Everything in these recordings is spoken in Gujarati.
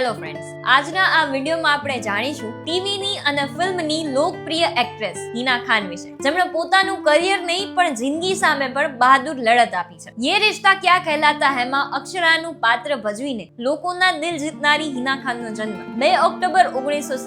હેલો ફ્રેન્ડ્સ આજના આ વિડીયોમાં આપણે જાણીશું ટીવીની અને ફિલ્મની લોકપ્રિય એક્ટ્રેસ હિના ખાન વિશે. જેમણે પોતાનું કરિયર નહીં, પણ જિંદગી સામે પણ બહાદુર લડત આપી છે. યે રિશ્તા ક્યાં કહેલાતા હેમાં અક્ષરાનું પાત્ર ભજવીને લોકોના દિલ જીતનારી હિના ખાનનો જન્મ બે ઓક્ટોબર ઓગણીસો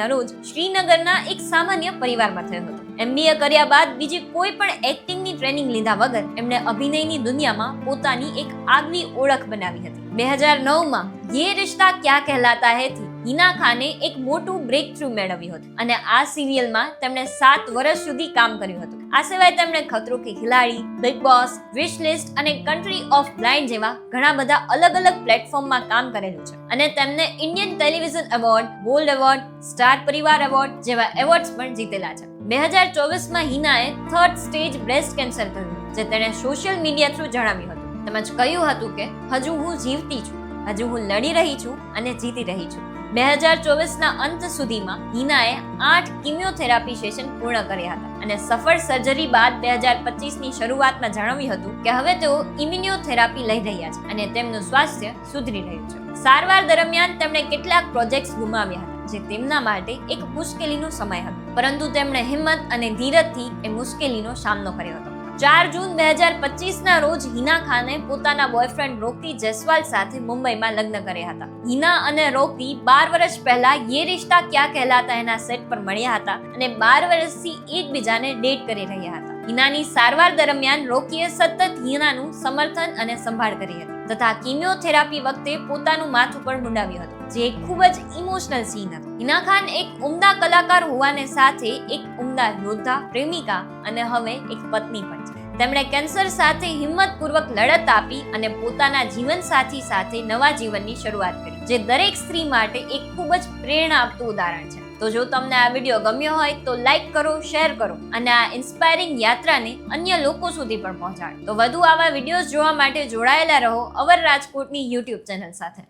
ના રોજ શ્રીનગરના એક સામાન્ય પરિવારમાં થયો હતો. એમબીએ કર્યા બાદ બીજી કોઈ પણ એક્ટિંગની ટ્રેનિંગ લીધા વગર એમણે અભિનયની દુનિયામાં પોતાની એક આગવી ઓળખ બનાવી હતી. બે હજાર નવમાં યે રિશ્તા ક્યાં કહેલાતા હેથી હિના ખાને એક મોટું બ્રેક થ્રુ મેળવ્યું હતું અને આ સિરિયલમાં તેમણે સાત વર્ષ સુધી કામ કર્યું હતું. આ સિવાય તેમણે Khatron Ke Khiladi Bigg Boss wish list અને કન્ટ્રી ઓફ બ્લાઇન્ડ જેવા ઘણા બધા અલગ અલગ પ્લેટફોર્મમાં કામ કરેલું છે. અને તેમને Indian television award gold award star Parivaar award જેવા એવોર્ડ્સ પણ જીતેલા છે. બે હજાર ચોવીસમાં હિનાએ થર્ડ સ્ટેજ બ્રેસ્ટ કેન્સર થયું જે તેણે સોશિયલ મીડિયા થ્રુ જણાવ્યું હતું. તેમજ કહ્યું હતું કે, હજુ હું જીવતી છું. હજુ હું લડી રહી છું અને જીતી રહી છું. બે હજાર ચોવીસના અંત સુધીમાં હિનાએ આઠ કિમિયોથેરાપી સેશન પૂર્ણ કર્યા હતા અને સફળ સર્જરી બાદ બે હજાર પચીસની શરૂઆતમાં જણાવ્યું હતું કે હવે તેઓ ઇમ્યુનિયોથેરાપી લઈ રહ્યા છે અને તેમનું સ્વાસ્થ્ય સુધરી રહ્યું છે. સારવાર દરમિયાન તેમણે કેટલાક પ્રોજેક્ટ્સ ગુમાવ્યા હતા જે તેમના માટે એક મુશ્કેલીનો સમય હતો. પરંતુ તેમણે હિંમત અને ધીરજથી એ મુશ્કેલીનો સામનો કર્યો હતો. ચાર જૂન બે હજાર પચીસના રોજ હિના ખાને પોતાના બોયફ્રેન્ડ રોકી જયસ્વાલ સાથે મુંબઈમાં લગ્ન કર્યા હતા. હિના અને રોકી બાર વર્ષ પહેલા યે રિશ્તા ક્યાં કહેલાતા એના સેટ પર મળ્યા હતા અને બાર વર્ષથી એકબીજાને ડેટ કરી રહ્યા હતા. હિનાની સારવાર દરમિયાન રોકીએ સતત હિનાનું સમર્થન અને સંભાળ કરી હતી તથા કિમિયોથેરાપી વખતે પોતાનું માથું પણ મુંડાવ્યું હતું. જે ખૂબ જ ઇમોશનલ સીન હતો. હિના ખાન એક ઉમદા કલાકાર હોવાને સાથે એક ઉમદા યોદ્ધા, પ્રેમિકા અને હવે એક પત્ની પણ છે. તેમણે કેન્સર સાથે હિંમતપૂર્વક લડત આપી અને પોતાના જીવનસાથી સાથે નવા જીવનની શરૂઆત કરી, જે દરેક સ્ત્રી માટે એક ખૂબ જ પ્રેરણા આપતું ઉદાહરણ છે. તો જો તમને આ વીડિયો ગમ્યો હોય તો લાઈક કરો, શેર કરો અને આ ઇન્સ્પાયરિંગ યાત્રાને અન્ય લોકો સુધી પણ પહોંચાડો. તો વધુ આવા વિડીયોઝ જોવા માટે જોડાયેલા રહો અવર રાજકોટની યુટ્યુબ ચેનલ સાથે.